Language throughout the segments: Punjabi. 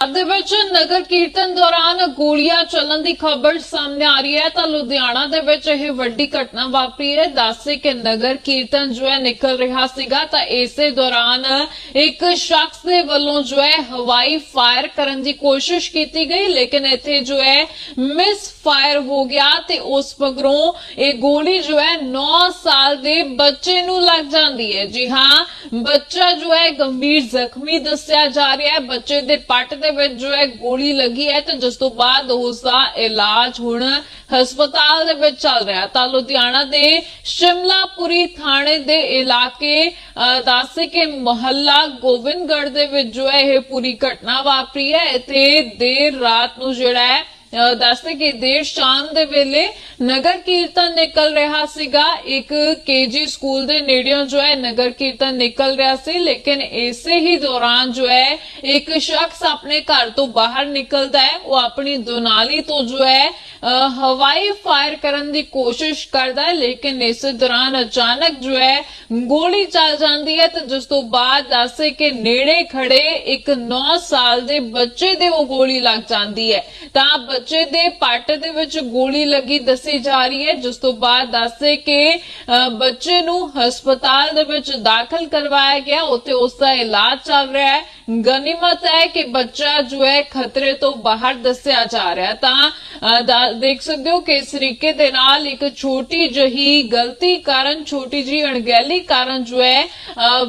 ਪੰਜਾਬ ਦੇ ਵਿੱਚ ਨਗਰ ਕੀਰਤਨ ਦੌਰਾਨ ਗੋਲੀਆਂ ਚੱਲਣ ਦੀ ਖਬਰ ਸਾਹਮਣੇ ਆ ਰਹੀ ਹੈ ਤਾਂ ਲੁਧਿਆਣਾ ਦੇ ਵਿੱਚ ਇਹ ਵੱਡੀ ਘਟਨਾ ਵਾਪਰੀ ਹੈ। ਦੱਸੇ ਕਿ ਨਗਰ ਕੀਰਤਨ ਜੋ ਹੈ ਨਿਕਲ ਰਿਹਾ ਸੀਗਾ ਤਾਂ ਇਸੇ ਦੌਰਾਨ ਇੱਕ ਸ਼ਖਸ ਦੇ ਵੱਲੋਂ ਜੋ ਹੈ ਹਵਾਈ ਫਾਇਰ ਕਰਨ ਦੀ ਕੋਸ਼ਿਸ਼ ਕੀਤੀ ਗਈ, ਲੇਕਿਨ ਇੱਥੇ ਜੋ ਹੈ ਮਿਸ ਫਾਇਰ ਹੋ ਗਿਆ ਤੇ ਉਸ ਮਗਰੋਂ ਇਹ ਗੋਲੀ ਜੋ ਹੈ 9 ਸਾਲ ਦੇ ਬੱਚੇ ਨੂੰ ਲੱਗ ਜਾਂਦੀ ਹੈ। ਜੀ ਹਾਂ, ਬੱਚਾ ਜੋ ਹੈ ਗੰਭੀਰ ਜ਼ਖਮੀ ਦੱਸਿਆ ਜਾ ਰਿਹਾ ਹੈ। ਬੱਚੇ ਦੇ ਪੱਟ ਦੇ ਵਿੱਚ ਜੋ ਹੈ ਗੋਲੀ ਲੱਗੀ ਹੈ ਤੇ ਜਿਸ ਤੋਂ ਬਾਅਦ ਉਸ ਦਾ ਇਲਾਜ ਹੁਣ ਹਸਪਤਾਲ ਦੇ ਵਿੱਚ ਚੱਲ ਰਿਹਾ ਤਾਂ ਲੁਧਿਆਣਾ ਦੇ ਸ਼ਿਮਲਾਪੁਰੀ ਥਾਣੇ ਦੇ ਇਲਾਕੇ ਅਹ, ਦੱਸੇ ਕਿ ਮੁਹੱਲਾ ਗੋਬਿੰਦਗੜ ਦੇ ਵਿੱਚ ਜੋ ਹੈ ਇਹ ਪੂਰੀ ਘਟਨਾ ਵਾਪਰੀ ਹੈ। ਤੇ ਦੇਰ ਰਾਤ ਨੂੰ ਜਿਹੜਾ ਹੈ ਦੱਸਦੇ ਕਿ ਦੇਰ ਸ਼ਾਮ ਦੇ ਵੇਲੇ ਨਗਰ ਕੀਰਤਨ ਨਿਕਲ ਰਿਹਾ ਸੀਗਾ। ਇੱਕ ਕੇਜੀ ਸਕੂਲ ਦੇ ਨੇੜਿਓਂ ਜੋ ਹੈ ਨਗਰ ਕੀਰਤਨ ਨਿਕਲ ਰਿਹਾ ਸੀ, ਲੇਕਿਨ ਇਸੇ ਹੀ ਦੌਰਾਨ ਜੋ ਹੈ ਇੱਕ ਸ਼ਖਸ ਆਪਣੇ ਘਰ ਤੋਂ ਬਾਹਰ ਨਿਕਲਦਾ ਹੈ। ਉਹ ਆਪਣੀ ਦੁਨਾਲੀ ਤੋਂ ਜੋ ਹੈ ਹਵਾਈ ਫਾਇਰ ਕਰਨ ਦੀ ਕੋਸ਼ਿਸ਼ ਕਰਦਾ ਹੈ, ਲੇਕਿਨ ਇਸ ਦੌਰਾਨ ਅਚਾਨਕ ਜੋ ਹੈ ਗੋਲੀ ਚੱਲ ਜਾਂਦੀ ਹੈ ਤੇ ਜਿਸ ਤੋਂ ਬਾਅਦ ਦੱਸੇ ਕਿ ਨੇੜੇ ਖੜੇ ਇੱਕ 9 ਸਾਲ ਦੇ ਬੱਚੇ ਦੇ ਉਹ ਗੋਲੀ ਲੱਗ ਜਾਂਦੀ ਹੈ। ਤਾਂ ਬੱਚੇ ਦੇ ਪੱਟ ਦੇ ਵਿੱਚ ਗੋਲੀ ਲੱਗੀ ਦੱਸੀ ਜਾ ਰਹੀ ਹੈ, ਜਿਸ ਤੋਂ ਬਾਅਦ ਦੱਸਦੇ ਕਿ ਬੱਚੇ ਨੂੰ ਹਸਪਤਾਲ ਦੇ ਵਿੱਚ ਦਾਖਲ ਕਰਵਾਇਆ ਗਿਆ। ਉੱਥੇ ਉਸ ਦਾ ਇਲਾਜ ਚੱਲ ਰਿਹਾ ਹੈ। ਗਨੀਮਤ ਹੈ ਕਿ ਬੱਚਾ ਜੋ ਹੈ, ਖਤਰੇ ਤੋਂ ਬਾਹਰ ਦੱਸਿਆ ਜਾ ਰਿਹਾ ਤਾਂ ਦੇਖ ਸਕਦੇ ਹੋ ਕਿ ਇਸ ਤਰੀਕੇ ਦੇ ਨਾਲ ਇੱਕ ਛੋਟੀ ਜਹੀ ਗਲਤੀ ਕਾਰਨ, ਛੋਟੀ ਜੀ ਅਣਗਹਿਲੀ ਕਾਰਨ ਜੋ ਹੈ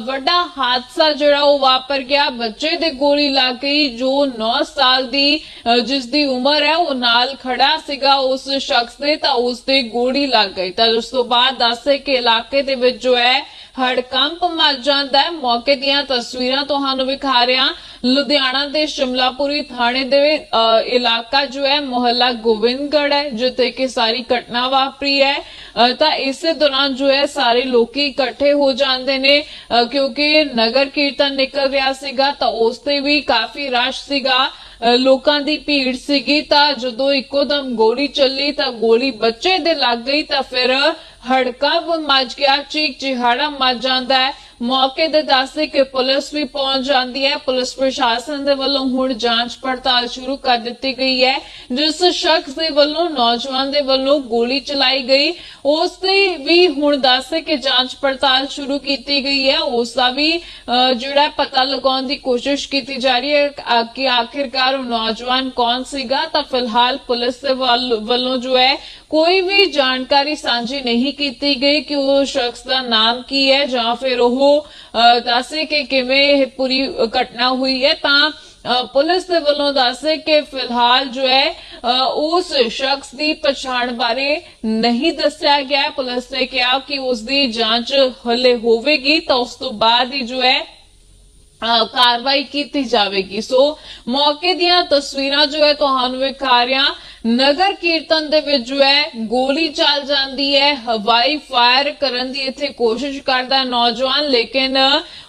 ਵੱਡਾ ਹਾਦਸਾ ਜਿਹੜਾ ਉਹ ਵਾਪਰ ਗਿਆ। ਬੱਚੇ ਦੇ ਗੋਲੀ ਲੱਗ ਗਈ, ਜੋ 9 ਸਾਲ ਦੀ ਜਿਸ ਦੀ ਉਮਰ ਹੈ ਉਹ ਨਾਲ ਖੜਾ ਸੀਗਾ, ਉਸ ਸ਼ਖਸ ਦੇ ਤਾਂ ਉਸ ਦੇ ਗੋਲੀ ਲੱਗ ਗਈ। ਤਾਂ ਉਸ ਤੋਂ ਬਾਅਦ ਦੱਸੇ ਕਿ ਇਲਾਕੇ ਦੇ ਵਿੱਚ ਜੋ ਹੈ ਹੜਕੰਪ ਮਚ ਜਾਂਦਾ ਹੈ। ਮੌਕੇ ਦੀਆਂ ਤਸਵੀਰਾਂ ਤੁਹਾਨੂੰ ਵਿਖਾ ਰਿਹਾ ਲੁਧਿਆਣਾ ਦੇ ਸ਼ਿਮਲਾਪੁਰੀ ਥਾਣੇ ਦੇ ਇਲਾਕਾ ਜੋ ਹੈ ਮੁਹੱਲਾ ਗੋਬਿੰਦਗੜ੍ਹ ਹੈ ਜਿੱਥੇ ਕਿ ਸਾਰੀ ਘਟਨਾ ਵਾਪਰੀ ਹੈ। ਤਾਂ ਇਸੇ ਦੌਰਾਨ ਜੋ ਹੈ ਸਾਰੇ ਲੋਕੀ ਇਕੱਠੇ ਹੋ ਜਾਂਦੇ ਨੇ। ਅਹ, ਕਿਉਂਕਿ ਨਗਰ ਕੀਰਤਨ ਨਿਕਲ ਰਿਹਾ ਸੀਗਾ ਤਾਂ ਉਸ ਤੇ ਵੀ ਕਾਫੀ ਰਸ਼ ਸੀਗਾ। ਲੋਕਾਂ ਦੀ ਭੀੜ ਸੀਗੀ ਤਾਂ ਜਦੋਂ ਇੱਕੋ ਦਮ ਗੋਲੀ ਚੱਲੀ ਤਾਂ ਗੋਲੀ ਬੱਚੇ ਦੇ ਲੱਗ ਗਈ ਤਾਂ ਫਿਰ ਹੜਕੰਪ ਮੱਜ ਗਿਆ ਚੀਕ ਚਿਹਾੜਾ ਮੱਜ ਜਾਂਦਾ ਹੈ। ਮੌਕੇ ਦੇ ਦੱਸਦੇ ਕਿ ਪੁਲਿਸ ਵੀ ਪਹੁੰਚ ਜਾਂਦੀ ਹੈ। ਪੁਲਿਸ ਪ੍ਰਸ਼ਾਸਨ ਦੇ ਵੱਲੋਂ ਹੁਣ ਜਾਂਚ ਪੜਤਾਲ ਸ਼ੁਰੂ ਕਰ ਦਿੱਤੀ ਗਈ ਹੈ, ਜਿਸ ਸ਼ਖਸ ਦੇ ਵੱਲੋਂ, ਨੌਜਵਾਨ ਦੇ ਵੱਲੋਂ ਗੋਲੀ ਚਲਾਈ ਗਈ। ਉਸ ਦੀ ਵੀ ਹੁਣ ਦੱਸਦੇ ਕਿ ਜਾਂਚ ਪੜਤਾਲ ਸ਼ੁਰੂ ਕੀਤੀ ਗਈ ਹੈ। ਉਸ ਦਾ ਵੀ ਜਿਹੜਾ ਪਤਾ ਲਗਾਉਣ ਦੀ ਕੋਸ਼ਿਸ਼ ਕੀਤੀ ਜਾ ਰਹੀ ਹੈ ਕਿ ਆਖਿਰਕਾਰ ਉਹ ਨੌਜਵਾਨ ਕੌਣ ਸੀਗਾ। ਤਾਂ ਫਿਲਹਾਲ ਪੁਲਿਸ ਦੇ ਵੱਲੋਂ ਜੋ ਹੈ, ਕੋਈ ਵੀ ਜਾਣਕਾਰੀ ਸਾਂਝੀ ਨਹੀਂ ਕੀਤੀ ਗਈ ਕਿ ਉਹ ਸ਼ਖਸ ਦਾ ਨਾਮ ਕੀ ਹੈ ਜਾਂ ਫਿਰ ਉਹ ਅਹ, ਦੱਸੇ ਕਿ ਕਿਵੇਂ ਇਹ ਪੂਰੀ ਘਟਨਾ ਹੋਈ ਹੈ ਤਾਂ ਪੁਲਿਸ ਦੇ ਵੱਲੋਂ ਦੱਸੇ ਕਿ ਫਿਲਹਾਲ ਜੋ ਹੈ ਉਸ ਸ਼ਖਸ ਦੀ ਪਛਾਣ ਬਾਰੇ ਨਹੀਂ ਦੱਸਿਆ ਗਿਆ। ਪੁਲਿਸ ਨੇ ਕਿਹਾ ਕਿ ਉਸ ਦੀ ਜਾਂਚ ਹਲੇ ਹੋਵੇਗੀ ਤਾਂ ਉਸ ਤੋਂ ਬਾਅਦ ਹੀ ਜੋ ਹੈ ਕਾਰਵਾਈ ਕੀਤੀ ਜਾਵੇਗੀ। ਸੋ ਮੌਕੇ ਦੀਆਂ ਤਸਵੀਰਾਂ ਜੋ ਹੈ ਤੁਹਾਨੂੰ ਵਿਖਾ ਰਿਆਂ ਨਗਰ ਕੀਰਤਨ ਦੇ ਵਿੱਚ ਜੋ ਹੈ, ਗੋਲੀ ਚੱਲ ਜਾਂਦੀ ਹੈ, ਹਵਾਈ ਫਾਇਰ ਕਰਨ ਦੀ ਇੱਥੇ ਕੋਸ਼ਿਸ਼ ਕਰਦਾ ਨੌਜਵਾਨ, ਲੇਕਿਨ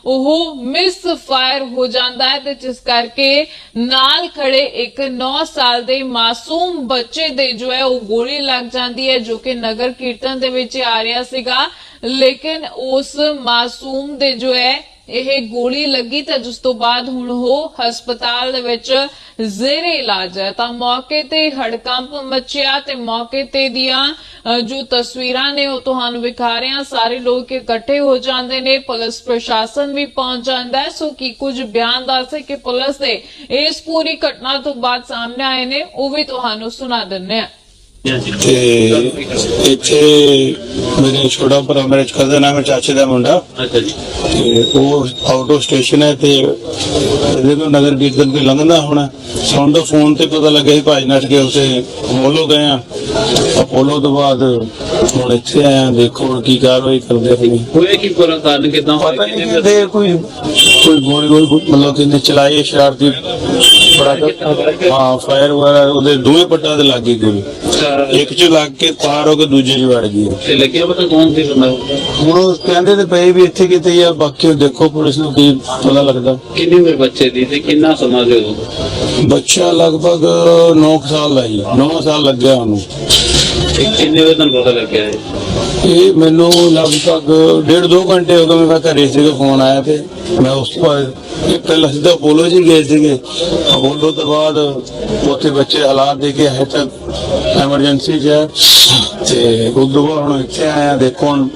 ਉਹ ਮਿਸ ਫਾਇਰ ਹੋ ਜਾਂਦਾ ਹੈ ਤੇ ਜਿਸ ਕਰਕੇ ਨਾਲ ਖੜੇ ਇੱਕ 9 ਸਾਲ ਦੇ ਮਾਸੂਮ ਬੱਚੇ ਦੇ ਜੋ ਹੈ, ਉਹ ਗੋਲੀ ਲੱਗ ਜਾਂਦੀ ਹੈ, ਜੋ ਕਿ ਨਗਰ ਕੀਰਤਨ ਦੇ ਵਿੱਚ ਆ ਰਿਹਾ ਸੀਗਾ। ਲੇਕਿਨ ਉਸ ਮਾਸੂਮ ਦੇ ਜੋ ਹੈ ਇਹ ਗੋਲੀ ਲੱਗੀ ਤਾਂ ਜਿਸ ਤੋਂ ਬਾਅਦ ਹੁਣ ਉਹ ਹਸਪਤਾਲ ਦੇ ਵਿੱਚ ਜ਼ੇਰੇ ਇਲਾਜ ਹੈ। ਤਾਂ ਮੌਕੇ ਤੇ ਹੜਕੰਪ ਮਚਿਆ ਤੇ ਮੌਕੇ ਤੇ ਦੀਆਂ ਜੋ ਤਸਵੀਰਾਂ ਨੇ ਉਹ ਤੁਹਾਨੂੰ ਵਿਖਾ ਰਹੇ ਹਾਂ। ਸਾਰੇ ਲੋਕ ਇਕੱਠੇ ਹੋ ਜਾਂਦੇ ਨੇ, ਪੁਲਿਸ ਪ੍ਰਸ਼ਾਸਨ ਵੀ ਪਹੁੰਚ ਜਾਂਦਾ ਹੈ। ਸੋ ਕੀ ਕੁਝ ਬਿਆਨ ਦੱਸੇ ਕਿ ਪੁਲਿਸ ਦੇ ਇਸ ਪੂਰੀ ਘਟਨਾ ਤੋਂ ਬਾਅਦ ਸਾਹਮਣੇ ਆਏ ਨੇ, ਉਹ ਵੀ ਤੁਹਾਨੂੰ ਸੁਣਾ ਦਿੰਨੇ ਆ ਤੇ ਇੱਥੇ ਮੇਰੇ ਛੋਟਾ ਭਰਾ ਮੇਰੇ ਕਜ਼ਨ ਹੈ ਮੇਰੇ ਚਾਚੇ ਦਾ ਮੁੰਡਾ। ਅੱਛਾ ਜੀ। ਤੇ ਉਹ ਆਊਟ ਆਫ ਸਟੇਸ਼ਨ ਹੈ ਤੇ ਇਹਦੇ ਤੋਂ ਨਗਰ ਕੀਰਤਨ ਤੇ ਲੰਘਦਾ ਹੁਣ। ਸਾਨੂੰ ਫੋਨ ਤੇ ਪਤਾ ਲੱਗਿਆ ਸੀ ਭਾਈ ਨੱਠ ਕੇ ਉੱਥੇ ਅਪੋਲੋ ਗਏ ਆ। ਅਪੋਲੋ ਤੋਂ ਬਾਅਦ ਹੁਣ ਇੱਥੇ ਆਏ ਆ ਦੇਖੋ ਹੁਣ ਕੀ ਕਾਰਵਾਈ ਕਰਦੇ ਨੇ ਹੋਇਆ ਕੀ ਪੂਰਾ ਕਾਰਨ ਕਿਦਾਂ ਪਤਾ ਨਹੀਂ ਕਿਤੇ ਕੋਈ ਕੋਈ ਗੋਲੀ ਗੋਲੀ ਮਤਲਬ ਕਿਨੇ ਚਲਾਈ ਸ਼ਰਾਰਤੀ ਬੜਾ ਹਾਂ ਫਾਇਰ ਵਗੈਰਾ ਉਹਦੇ ਦੋਵੇਂ ਪੱਟਾਂ ਤੇ ਲੱਗ ਗਈ ਗੋਲੀ ਇੱਕ ਚ ਲੱਗ ਕੇ ਪਾਰ ਹੋ ਕੇ ਦੂਜੇ ਚ ਵੜ ਗਈ। ਤੇ ਲੱਗਿਆ ਪਤਾ ਕੌਣ ਸੀ ਬੰਦਾ? ਹੁਣ ਉਹ ਕਹਿੰਦੇ ਤੇ ਪਏ ਵੀ ਇੱਥੇ ਕਿਤੇ ਹੀ ਆ ਬਾਕੀ ਦੇਖੋ ਪੁਲਿਸ ਨੂੰ ਕੀ ਪਤਾ ਲੱਗਦਾ। ਕਿੰਨੀ ਉਮਰ ਬੱਚੇ ਦੀ ਤੇ ਕਿੰਨਾ ਸਮਾਂ ਦੇ ਬੱਚਾ ਲਗਭਗ 9 ਸਾਲ ਦਾ ਹੀ 9 ਸਾਲ ਲੱਗਿਆ ਉਹਨੂੰ। ਕਿੰਨੇ ਵਜੇ ਤੁਹਾਨੂੰ ਪਤਾ ਲੱਗਿਆ ਇਹ ਮੈਨੂੰ ਲਗਭਗ ਡੇਢ ਦੋ ਘੰਟੇ ਹੋ ਗਏ ਮੈਂ ਘਰੇ ਸੀਗਾ ਫੋਨ ਆਇਆ ਤੇ ਮੈਂ ਉਸ ਤੋਂ ਇਹ ਪਹਿਲਾਂ ਸਿੱਧਾ ਅਪੋਲੋ ਜੀ ਗਏ ਸੀਗੇ। ਅਪੋਲੋ ਤੋਂ ਬਾਅਦ ਉੱਥੇ ਬੱਚੇ ਹਾਲਾਤ ਦੇਖੇ ਹੈ ਤਾਂ ਐਮਰਜੈਂਸੀ 'ਚ ਤੇ ਉਸ ਤੋਂ ਬਾਅਦ ਹੁਣ ਇੱਥੇ ਆਇਆ ਦੇਖੋ ਹੁਣ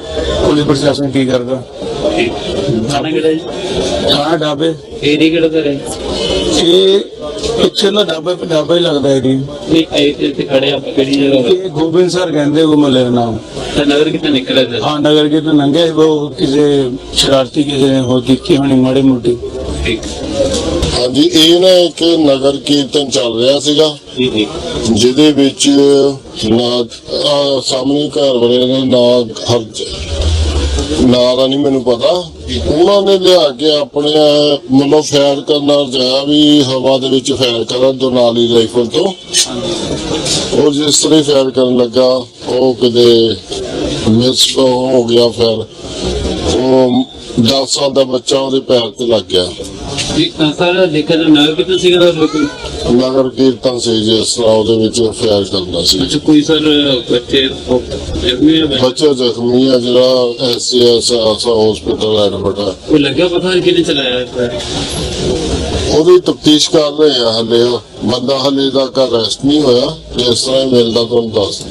ਪੁਲਿਸ ਪ੍ਰਸ਼ਾਸਨ ਕੀ ਕਰਦਾ। ਥਾਣਾ ਕਿਹੜਾ ਜੀ? ਥਾਣਾ ਢਾਬੇ। ਏਰੀਆ ਕਿਹੜਾ ਹੈ ਇਹ ਪਿੱਛੇ ਨਾ ਢਾਬੇ ਢਾਬਾ ਹੀ ਲੱਗਦਾ ਹੈ ਜੀ। ਨਹੀਂ ਇੱਥੇ ਇੱਥੇ ਖੜੇ ਆਪਾਂ ਕਿਹੜੀ ਜਗ੍ਹਾ? ਇਹ ਗੋਬਿੰਦ ਸਰ ਕਹਿੰਦੇ ਉਹ ਮਲੇ ਨਾਮ। ਤਾਂ ਨਗਰ ਕਿੱਥੇ ਨਿਕਲਿਆ ਹਾਂ ਨਗਰ ਕੇ ਤਾਂ ਨੰਗੇ ਉਹ ਕਿਸੇ ਸ਼ਰਾਰਤੀ ਕਿਸੇ ਨੇ ਹੋ ਕੀਤੀ ਹੋਣੀ ਮਾੜੀ ਮੋਟੀ। ਠੀਕ। ਹਾਂਜੀ ਇਹ ਨਾ ਇੱਕ ਨਗਰ ਕੀਰਤਨ ਚੱਲ ਰਿਹਾ ਸੀਗਾ। ਜੀ ਜੀ। ਜਿਹਦੇ ਵਿੱਚ ਨਾ ਸਾਹਮਣੇ ਘਰ ਵਾਲੇ ਦਾ ਨਾਂ ਹਰਜ ਨਾਂ ਦਾ ਨਹੀਂ ਮੈਨੂੰ ਪਤਾ। ਉਹਨਾਂ ਨੇ ਲਿਆ ਕੇ ਆਪਣੇ, ਮਤਲਬ ਫਾਇਰ ਕਰਨਾ ਰਜਾਇਆ ਵੀ ਹਵਾ ਦੇ ਵਿੱਚ ਫਾਇਰ ਕਰਨ ਦੋ ਰਾਈਫਲ ਤੋਂ। ਉਹ ਜਿਸ ਤਰ੍ਹਾਂ ਫਾਇਰ ਕਰਨ ਲੱਗਾ, ਉਹ ਕਿਤੇ ਮਿਸ ਹੋ ਗਿਆ ਫਾਇਰ ਉਹ 10 ਸਾਲ ਦਾ ਬੱਚਾ ਉਹਦੇ ਪੈਰ ਤੇ ਲੱਗ ਗਿਆ। ਸਰ ਤਾਂ ਨਗਰ ਸੀਗਾ ਸਰ ਕੋਈ ਨਗਰ ਕੀਰਤਨ ਸੀ ਜਿਸ ਤਰ੍ਹਾਂ ਉਹਦੇ ਵਿੱਚ ਫਾਇਰ ਕਰਨਾ ਸੀ। ਅੱਛਾ ਕੋਈ ਸਰ ਬੱਚੇ ਜ਼ਖਮੀ ਹੈ ਬੱਚੇ? ਜ਼ਖਮੀ ਆ ਜਿਹੜਾ ਐਸਸੀਐਸ ਆਸਾ ਹਸਪੀਟਲ ਐਡਮਿਟ ਆ ਕੋਈ ਲੱਗਿਆ ਪਤਾ ਕਿਹਨੇ ਚਲਾਇਆ ਹੈ ਉਹਦੀ ਤਫਤੀਸ਼ ਕਰ ਰਹੇ ਆ ਹਲੇ। ਬੰਦਾ ਹਲੇ ਤੱਕ ਅਰੈਸਟ ਨਹੀਂ ਹੋਇਆ ਜਿਸ ਤਰ੍ਹਾਂ ਹੀ ਮਿਲਦਾ ਤੁਹਾਨੂੰ ਦੱਸ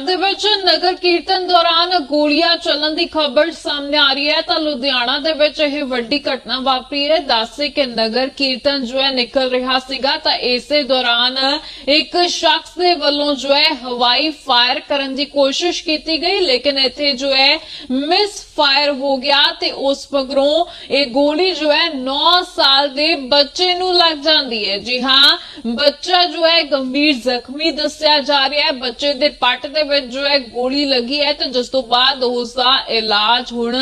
ਦੇ ਵਿੱਚ ਨਗਰ ਕੀਰਤਨ ਦੌਰਾਨ ਗੋਲੀਆਂ ਚੱਲਣ ਦੀ ਖਬਰ ਸਾਹਮਣੇ ਆ ਰਹੀ ਹੈ, ਤਾਂ ਲੁਧਿਆਣਾ ਦੇ ਵਿੱਚ ਇਹ ਵੱਡੀ ਘਟਨਾ ਵਾਪਰੀ ਹੈ। ਦੱਸੇ ਕਿ ਨਗਰ ਕੀਰਤਨ ਜੋ ਹੈ, ਨਿਕਲ ਰਿਹਾ ਸੀਗਾ, ਤਾਂ ਇਸੇ ਦੌਰਾਨ ਇੱਕ ਸ਼ਖਸ ਦੇ ਵੱਲੋਂ ਜੋ ਹੈ, ਹਵਾਈ ਫਾਇਰ ਕਰਨ ਦੀ ਕੋਸ਼ਿਸ਼ ਕੀਤੀ ਗਈ, ਲੇਕਿਨ ਇੱਥੇ ਜੋ ਹੈ, ਮਿਸ ਫਾਇਰ ਹੋ ਗਿਆ ਤੇ ਉਸ ਮਗਰੋਂ ਇਹ ਗੋਲੀ ਜੋ ਹੈ 9 ਸਾਲ ਦੇ ਬੱਚੇ ਨੂੰ ਲੱਗ ਜਾਂਦੀ ਹੈ। ਜੀ ਹਾਂ, ਬੱਚਾ ਜੋ ਹੈ, ਗੰਭੀਰ ਜ਼ਖਮੀ ਦੱਸਿਆ ਜਾ ਰਿਹਾ ਹੈ। ਬੱਚੇ ਦੇ ਪੱਟ ਦੇ ਵਿੱਚ ਜੋ ਹੈ ਗੋਲੀ ਲੱਗੀ ਹੈ ਤੇ ਜਿਸ ਤੋਂ ਬਾਅਦ ਉਸ ਦਾ ਇਲਾਜ ਹੁਣ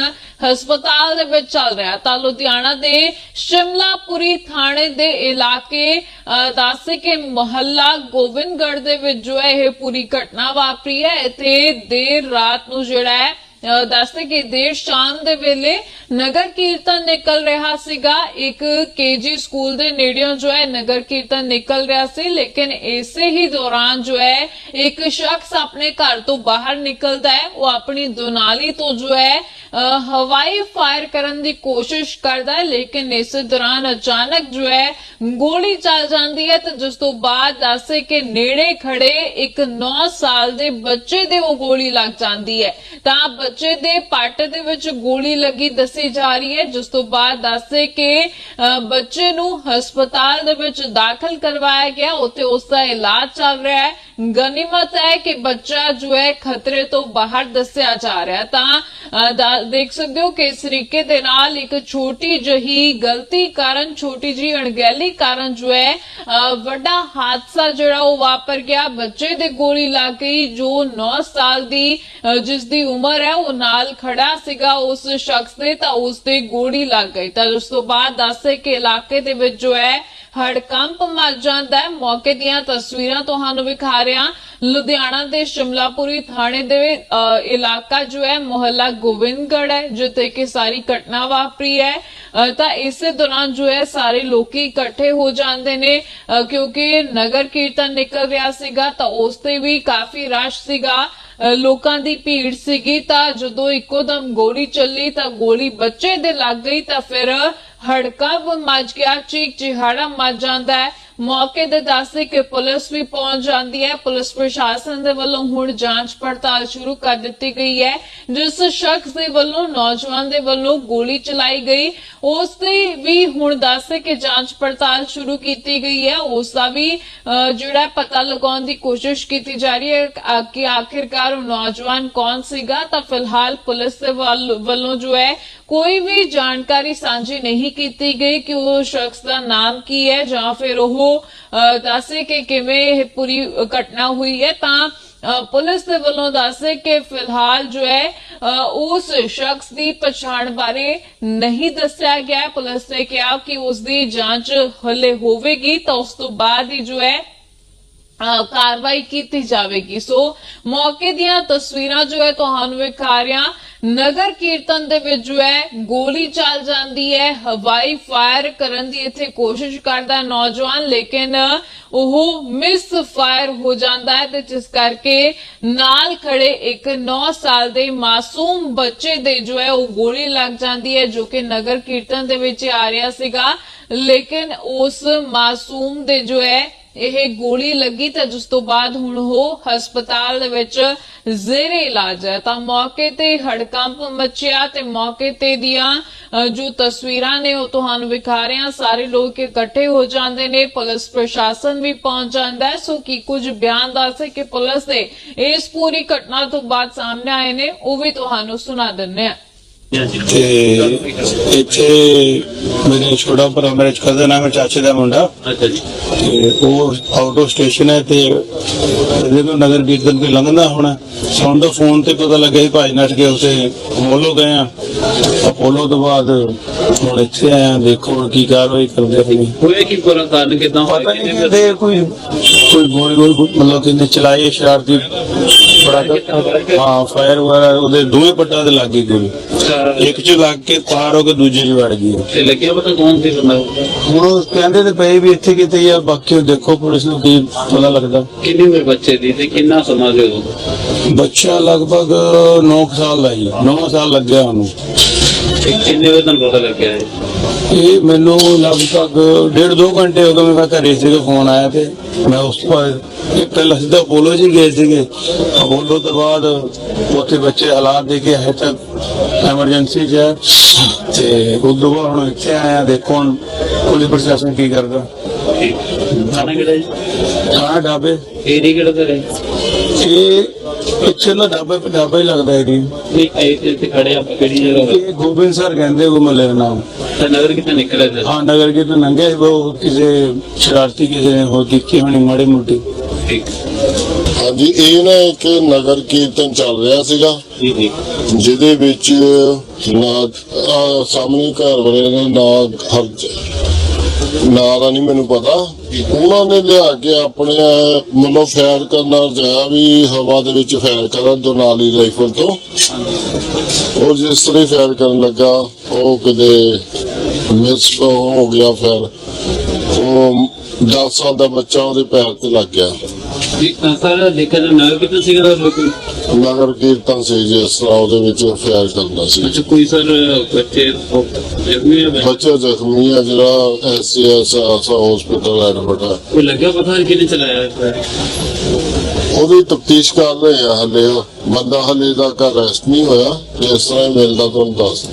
ਹਸਪਤਾਲ ਦੇ ਵਿੱਚ ਚੱਲ ਰਿਹਾ ਤਾਂ ਲੁਧਿਆਣਾ ਦੇ ਸ਼ਿਮਲਾਪੁਰੀ ਥਾਣੇ ਦੇ ਇਲਾਕੇ ਅਹ, ਦੱਸੇ ਕਿ ਮੁਹੱਲਾ ਗੋਬਿੰਦਗੜ ਦੇ ਵਿੱਚ ਜੋ ਹੈ ਇਹ ਪੂਰੀ ਘਟਨਾ ਵਾਪਰੀ ਹੈ। ਇੱਥੇ ਦੇਰ ਰਾਤ ਨੂੰ ਜਿਹੜਾ ਹੈ ਦੱਸਦੇ ਕਿ ਦੇਰ ਸ਼ਾਮ ਦੇ ਵੇਲੇ ਨਗਰ ਕੀਰਤਨ ਨਿਕਲ ਰਿਹਾ ਸੀਗਾ। ਇੱਕ ਕੇਜੀ ਸਕੂਲ ਦੇ ਨੇੜਿਓਂ ਜੋ ਹੈ ਨਗਰ ਕੀਰਤਨ ਨਿਕਲ ਰਿਹਾ ਸੀ, ਲੇਕਿਨ ਇਸੇ ਹੀ ਦੌਰਾਨ ਜੋ ਹੈ ਇੱਕ ਸ਼ਖਸ ਆਪਣੇ ਘਰ ਤੋਂ ਬਾਹਰ ਨਿਕਲਦਾ ਹੈ। ਉਹ ਆਪਣੀ ਦੁਨਾਲੀ ਤੋਂ ਜੋ ਹੈ ਹਵਾਈ ਫਾਇਰ ਕਰਨ ਦੀ ਕੋਸ਼ਿਸ਼ ਕਰਦਾ ਹੈ, ਲੇਕਿਨ ਇਸੇ ਦੌਰਾਨ ਅਚਾਨਕ ਜੋ ਹੈ ਗੋਲੀ ਚੱਲ ਜਾਂਦੀ ਹੈ ਤੇ ਜਿਸ ਤੋਂ ਬਾਅਦ ਦੱਸੇ ਕਿ ਨੇੜੇ ਖੜੇ ਇੱਕ 9 ਸਾਲ ਦੇ ਬੱਚੇ ਦੇ ਉਹ ਗੋਲੀ ਲੱਗ ਜਾਂਦੀ ਹੈ। ਤਾਂ ਬੱਚੇ ਦੇ ਪੱਟ ਦੇ ਵਿੱਚ ਗੋਲੀ ਲੱਗੀ ਦੱਸੀ ਜਾ ਰਹੀ ਹੈ, ਜਿਸ ਤੋਂ ਬਾਅਦ ਦੱਸੇ ਕਿ ਬੱਚੇ ਨੂੰ ਹਸਪਤਾਲ ਦੇ ਵਿੱਚ ਦਾਖਲ ਕਰਵਾਇਆ ਗਿਆ। ਉੱਥੇ ਉਸ ਦਾ ਇਲਾਜ ਚੱਲ ਰਿਹਾ ਹੈ। ਗਨੀਮਤ ਹੈ ਕਿ ਬੱਚਾ ਜੋ ਹੈ, ਖਤਰੇ ਤੋਂ ਬਾਹਰ ਦੱਸਿਆ ਜਾ ਰਿਹਾ ਤਾਂ ਦੇਖ ਸਕਦੇ ਹੋ ਕਿ ਇਸ ਤਰੀਕੇ ਦੇ ਨਾਲ ਇੱਕ ਛੋਟੀ ਜਹੀ ਗਲਤੀ ਕਾਰਨ, ਛੋਟੀ ਜੀ ਅਣਗਹਿਲੀ ਕਾਰਨ ਜੋ ਹੈ ਵੱਡਾ ਹਾਦਸਾ ਜਿਹੜਾ ਉਹ ਵਾਪਰ ਗਿਆ। ਬੱਚੇ ਦੇ ਗੋਲੀ ਲੱਗ ਗਈ, ਜੋ 9 ਸਾਲ ਦੀ ਜਿਸ ਦੀ ਉਮਰ ਹੈ ਉਹ ਨਾਲ ਖੜਾ ਸੀਗਾ, ਉਸ ਸ਼ਖਸ ਦੇ ਤਾਂ ਉਸ ਤੇ ਗੋਲੀ ਲੱਗ ਗਈ। ਤਾਂ ਉਸ ਤੋਂ ਬਾਅਦ ਦੱਸੇ ਕਿ ਇਲਾਕੇ ਦੇ ਵਿੱਚ ਜੋ ਹੈ ਹੜਕੰਪ ਮਚ ਜਾਂਦਾ ਹੈ। ਮੌਕੇ ਦੀਆਂ ਤਸਵੀਰਾਂ ਤੁਹਾਨੂੰ ਵਿਖਾ ਰਿਹਾ। ਲੁਧਿਆਣਾ ਦੇ ਸ਼ਿਮਲਾਪੁਰੀ ਥਾਣੇ ਦੇ ਇਲਾਕਾ ਜੋ ਹੈ, ਮੁਹੱਲਾ ਗੋਬਿੰਦਗੜ੍ਹ ਹੈ, ਜਿੱਥੇ ਕਿ ਸਾਰੀ ਘਟਨਾ ਵਾਪਰੀ ਹੈ। ਤਾਂ ਇਸੇ ਦੌਰਾਨ ਜੋ ਹੈ, ਸਾਰੇ ਲੋਕੀ ਇਕੱਠੇ ਹੋ ਜਾਂਦੇ ਨੇ। ਕਿਉਂਕਿ ਨਗਰ ਕੀਰਤਨ ਨਿਕਲ ਰਿਹਾ ਸੀਗਾ, ਤਾਂ ਉਸ ਤੇ ਵੀ ਕਾਫੀ ਰਸ਼ ਸੀਗਾ। ਲੋਕਾਂ ਦੀ ਭੀੜ ਸੀਗੀ, ਤਾਂ ਜਦੋਂ ਇੱਕੋ ਦਮ ਗੋਲੀ ਚੱਲੀ, ਤਾਂ ਗੋਲੀ ਬੱਚੇ ਦੇ ਲੱਗ ਗਈ, ਤਾਂ ਫਿਰ ਹੜਕੰਪ ਮੱਜ ਗਿਆ ਚੀਕ ਚਿਹਾੜਾ ਮੱਜ ਜਾਂਦਾ ਹੈ। ਮੌਕੇ ਤੇ ਦੱਸਦੇ ਕਿ ਪੁਲਿਸ ਵੀ ਪਹੁੰਚ ਜਾਂਦੀ ਹੈ। ਪੁਲਿਸ ਪ੍ਰਸ਼ਾਸਨ ਦੇ ਵੱਲੋਂ ਹੁਣ ਜਾਂਚ ਪੜਤਾਲ ਸ਼ੁਰੂ ਕਰ ਦਿੱਤੀ ਗਈ ਹੈ ਜਿਸ ਸ਼ਖਸ ਦੇ ਵੱਲੋਂ ਨੌਜਵਾਨ ਦੇ ਵੱਲੋਂ ਗੋਲੀ ਚਲਾਈ ਗਈ। ਉਸ ਦੀ ਵੀ ਹੁਣ ਦੱਸਦੇ ਕਿ ਜਾਂਚ ਪੜਤਾਲ ਸ਼ੁਰੂ ਕੀਤੀ ਗਈ ਹੈ। ਉਸ ਦਾ ਵੀ ਅਹ, ਜਿਹੜਾ ਪਤਾ ਲਗਾਉਣ ਦੀ ਕੋਸ਼ਿਸ਼ ਕੀਤੀ ਜਾ ਰਹੀ ਹੈ ਕਿ ਆਖਿਰਕਾਰ ਉਹ ਨੌਜਵਾਨ ਕੌਣ ਸੀਗਾ। ਤਾਂ ਫਿਲਹਾਲ ਪੁਲਿਸ ਦੇ ਵੱਲੋਂ ਜੋ ਹੈ ਕੋਈ ਵੀ ਜਾਣਕਾਰੀ ਸਾਂਝੀ ਨਹੀਂ ਕੀਤੀ ਗਈ ਕਿ ਉਹ ਸ਼ਖਸ ਦਾ ਨਾਮ ਕੀ ਹੈ ਜਾਂ ਫਿਰ ਉਹ ਅਹ, ਦੱਸੇ ਕਿ ਕਿਵੇਂ ਇਹ ਪੂਰੀ ਘਟਨਾ ਹੋਈ ਹੈ ਤਾਂ ਪੁਲਿਸ ਦੇ ਵੱਲੋਂ ਦੱਸੇ ਕਿ ਫਿਲਹਾਲ ਜੋ ਹੈ ਉਸ ਸ਼ਖਸ ਦੀ ਪਛਾਣ ਬਾਰੇ ਨਹੀਂ ਦੱਸਿਆ ਗਿਆ। ਪੁਲਿਸ ਨੇ ਕਿਹਾ ਕਿ ਉਸ ਦੀ ਜਾਂਚ ਹਲੇ ਹੋਵੇਗੀ ਤਾਂ ਉਸ ਤੋਂ ਬਾਅਦ ਹੀ ਜੋ ਹੈ ਕਾਰਵਾਈ ਕੀਤੀ ਜਾਵੇਗੀ। ਸੋ ਮੌਕੇ ਦੀਆਂ ਤਸਵੀਰਾਂ ਜੋ ਹੈ ਤੁਹਾਨੂੰ ਵਿਖਾ ਰਿਆਂ ਨਗਰ ਕੀਰਤਨ ਦੇ ਵਿੱਚ ਜੋ ਹੈ ਗੋਲੀ ਚੱਲ ਜਾਂਦੀ ਹੈ। ਹਵਾਈ ਫਾਇਰ ਕਰਨ ਦੀ ਇੱਥੇ ਕੋਸ਼ਿਸ਼ ਕਰਦਾ ਨੌਜਵਾਨ, ਲੇਕਿਨ ਉਹ ਮਿਸ ਫਾਇਰ ਹੋ ਜਾਂਦਾ ਹੈ ਤੇ ਜਿਸ ਕਰਕੇ ਨਾਲ ਖੜੇ ਇੱਕ 9 ਸਾਲ ਦੇ ਮਾਸੂਮ ਬੱਚੇ ਦੇ ਜੋ ਹੈ ਉਹ ਗੋਲੀ ਲੱਗ ਜਾਂਦੀ ਹੈ, ਜੋ ਕਿ ਨਗਰ ਕੀਰਤਨ ਦੇ ਵਿੱਚ ਆ ਰਿਹਾ ਸੀਗਾ। ਲੇਕਿਨ ਉਸ ਮਾਸੂਮ ਦੇ ਜੋ ਹੈ ਇਹ ਗੋਲੀ ਲੱਗੀ ਤਾਂ ਜਿਸ ਤੋਂ ਬਾਅਦ ਹੁਣ ਉਹ ਹਸਪਤਾਲ ਦੇ ਵਿੱਚ ਜ਼ੇਰੇ ਇਲਾਜ ਹੈ। ਤਾਂ ਮੌਕੇ ਤੇ ਹੜਕੰਪ ਮਚਿਆ ਤੇ ਮੌਕੇ ਤੇ ਦੀਆਂ ਜੋ ਤਸਵੀਰਾਂ ਨੇ ਉਹ ਤੁਹਾਨੂੰ ਵਿਖਾ ਰਹੇ ਹਾਂ। ਸਾਰੇ ਲੋਕ ਇਕੱਠੇ ਹੋ ਜਾਂਦੇ ਨੇ, ਪੁਲਿਸ ਪ੍ਰਸ਼ਾਸਨ ਵੀ ਪਹੁੰਚ ਜਾਂਦਾ ਹੈ। ਸੋ ਕੀ ਕੁਝ ਬਿਆਨ ਦੱਸੇ ਕਿ ਪੁਲਿਸ ਦੇ ਇਸ ਪੂਰੀ ਘਟਨਾ ਤੋਂ ਬਾਅਦ ਸਾਹਮਣੇ ਆਏ ਨੇ, ਉਹ ਵੀ ਤੁਹਾਨੂੰ ਸੁਣਾ ਦਿੰਨੇ ਆ ਤੇ ਇੱਥੇ ਮੇਰੇ ਛੋਟਾ ਭਰਾ ਮੇਰੇ ਕਜ਼ਨ ਮੇਰੇ ਚਾਚੇ ਦਾ ਮੁੰਡਾ। ਅੱਛਾ ਜੀ। ਤੇ ਉਹ ਆਊਟ ਸਟੇਸ਼ਨ ਹੈ ਤੇ ਜਦੋਂ ਨਗਰ ਕੀਰਤਨ ਤੇ ਲੰਘਦਾ ਹੁਣ। ਤਾਂ ਫੋਨ ਤੇ ਪਤਾ ਲੱਗਿਆ ਭਾਈ ਨੱਠ ਕੇ ਉਸੇ ਅਪੋਲੋ ਗਏ ਆ। ਅਪੋਲੋ ਤੋਂ ਬਾਅਦ ਹੁਣ ਇੱਥੇ ਆਏ ਆ ਦੇਖੋ ਕੀ ਕਾਰਵਾਈ ਕਰਦੇ ਆਪਣੀ ਹੋਇਆ ਕੀ ਪੂਰਾ ਕਾਰਨ ਕਿਦਾਂ ਹੋਇਆ? ਕੋਈ ਕੋਈ ਗੋਲੀ ਗੋਲੀ ਮਤਲਬ ਕਿ ਚਲਾਈ ਸ਼ਰਾਰਤੀ ਬੜਾ ਹਾਂ ਫਾਇਰ ਵਗੈਰਾ ਉਹਦੇ ਦੋਵੇਂ ਪੱਟਾਂ ਤੇ ਲੱਗ ਗਈ ਗੋਲੀ। ਇੱਕ ਚ ਲੱਗ ਕੇ ਪਾਰ ਹੋ ਕੇ ਦੂਜੇ ਚ ਵੜ ਗਈ। ਤੇ ਲੱਗਿਆ ਪਤਾ ਕੌਣ ਸੀ ਬੰਦਾ? ਹੁਣ ਉਹ ਕਹਿੰਦੇ ਤੇ ਪਏ ਵੀ ਇੱਥੇ ਕਿਤੇ ਹੀ ਆ ਬਾਕੀ ਉਹ ਦੇਖੋ ਪੁਲਿਸ ਨੂੰ ਕੀ ਪਤਾ ਲੱਗਦਾ। ਕਿੰਨੀ ਉਮਰ ਬੱਚੇ ਦੀ ਤੇ ਕਿੰਨਾ ਸਮਾਂ ਸੀ ਉਦੋਂ ਬੱਚਾ ਲਗਭਗ 9 ਸਾਲ ਦਾ ਜੀ 9 ਸਾਲ ਲੱਗਿਆ ਉਹਨੂੰ। ਤੇ ਕਿੰਨੇ ਵਜੇ ਤੁਹਾਨੂੰ ਪਤਾ ਲੱਗਿਆ ਇਹ? ਇਹ ਮੈਨੂੰ ਲਗਭਗ ਡੇਢ ਦੋ ਘੰਟੇ ਹੋ ਗਏ ਮੈਂ ਘਰੇ ਸੀਗਾ ਫੋਨ ਆਇਆ ਤੇ। ਮੈਂ ਉਸ ਤੋਂ ਬਾਅਦ ਇਹ ਪਹਿਲਾਂ ਸਿੱਧਾ ਅਪੋਲੋ ਜੀ ਗਏ ਸੀਗੇ। ਅਪੋਲੋ ਤੋਂ ਬਾਅਦ ਉੱਥੇ ਬੱਚੇ ਹਾਲਾਤ ਦੇ ਕੇ ਹੈ ਤਾਂ ਐਮਰਜੈਂਸੀ ਚ ਹੈ। ਤੇ ਉਸ ਤੋਂ ਬਾਅਦ ਹੁਣ ਇੱਥੇ ਆਇਆ ਦੇਖੋ ਹੁਣ ਪੁਲਿਸ ਪ੍ਰਸ਼ਾਸਨ ਕੀ ਕਰਦਾ। ਖਾਣਾ ਕਿਹੜਾ ਜੀ? ਖਾਣਾ ਢਾਬੇ। ਏਰੀ ਕਿਹੜਾ ਤੇ ਇਹ ਪਿੱਛੇ ਦਾ ਢਾਬਾ ਢਾਬਾ ਹੀ ਲੱਗਦਾ ਹੈ ਜੀ ਤੇ ਇੱਥੇ ਖੜੇ ਆਪਾਂ ਕਿਹੜੀ ਜਗ੍ਹਾ? ਇਹ ਗੋਬਿੰਦ ਸਰ ਕਹਿੰਦੇ ਉਹ ਮੱਲੇ ਦਾ ਨਾਮ। ਤੇ ਨਗਰ ਕਿਤੇ ਨਿਕਲੇ ਤੇ ਹਾਂ ਨਗਰ ਕੇ ਤੋਂ ਨੰਗੇ ਉਹ ਕਿਸੇ ਸ਼ਰਾਰਤੀ ਕਿਸੇ ਨੇ ਹੋ ਕੀਤੀ ਹੋਣੀ ਮਾੜੀ ਮੋਟੀ। ਠੀਕ। ਹਾਂਜੀ ਇਹ ਨਾ ਇੱਕ ਨਗਰ ਕੀਰਤਨ ਚੱਲ ਰਿਹਾ ਸੀਗਾ। ਜੀ ਜੀ। ਜਿਹਦੇ ਵਿੱਚ ਨਾ ਆਹ ਸਾਹਮਣੇ ਘਰ ਵਾਲੇ ਦਾ ਨਾਂ ਹਰਜ ਨਾਂ ਦਾ ਨਹੀਂ ਮੈਨੂੰ ਪਤਾ। ਉਹਨਾਂ ਨੇ ਲਿਆ ਕੇ ਆਪਣੇ, ਮਤਲਬ ਫਾਇਰ ਕਰਨਾ ਚਾਹਿਆ ਵੀ ਹਵਾ ਦੇ ਵਿੱਚ ਫਾਇਰ ਕਰਨ ਦੋ ਰਾਈਫਲ ਤੋਂ। ਉਹ ਜਿਸ ਤਰ੍ਹਾਂ ਹੀ ਫਾਇਰ ਕਰਨ ਲੱਗਾ, ਉਹ ਕਿਤੇ ਮਿਸ ਹੋ ਗਿਆ ਫਾਇਰ ਉਹ 10 ਸਾਲ ਦਾ ਬੱਚਾ ਉਹਦੇ ਪੈਰ ਤੇ ਲੱਗ ਗਿਆ। ਸਰ, ਲੇਕਿਨ ਨਗਰ ਕਿਤੇ ਸੀਗਾ ਦਾ ਨਗਰ ਕੀਰਤਨ ਸੀ ਜਿਸ ਤਰ੍ਹਾਂ ਉਹਦੇ ਵਿੱਚ ਫਾਇਰ ਕਰਦਾ ਸੀ। ਅੱਛਾ ਕੋਈ ਸਰ ਬੱਚੇ ਜ਼ਖਮੀ ਹੋਏ ਬੱਚਾ ਜ਼ਖਮੀ ਹੈ ਜਿਹੜਾ ਐਸਸੀਐਸ ਆਸਾ ਹਸਪੀਟਲ ਐਡਮਿਟ ਹੈ ਕੋਈ ਲੱਗਿਆ ਪਤਾ ਕਿਹਨੇ ਚਲਾਇਆ ਉਹਦੀ ਤਫਤੀਸ਼ ਕਰ ਰਹੇ ਆ ਹਲੇ। ਬੰਦਾ ਹਲੇ ਦਾ ਅਰੈਸਟ ਨਹੀਂ ਹੋਇਆ ਇਸ ਤਰ੍ਹਾਂ ਮਿਲਦਾ ਤੁਹਾਨੂੰ ਦੱਸ।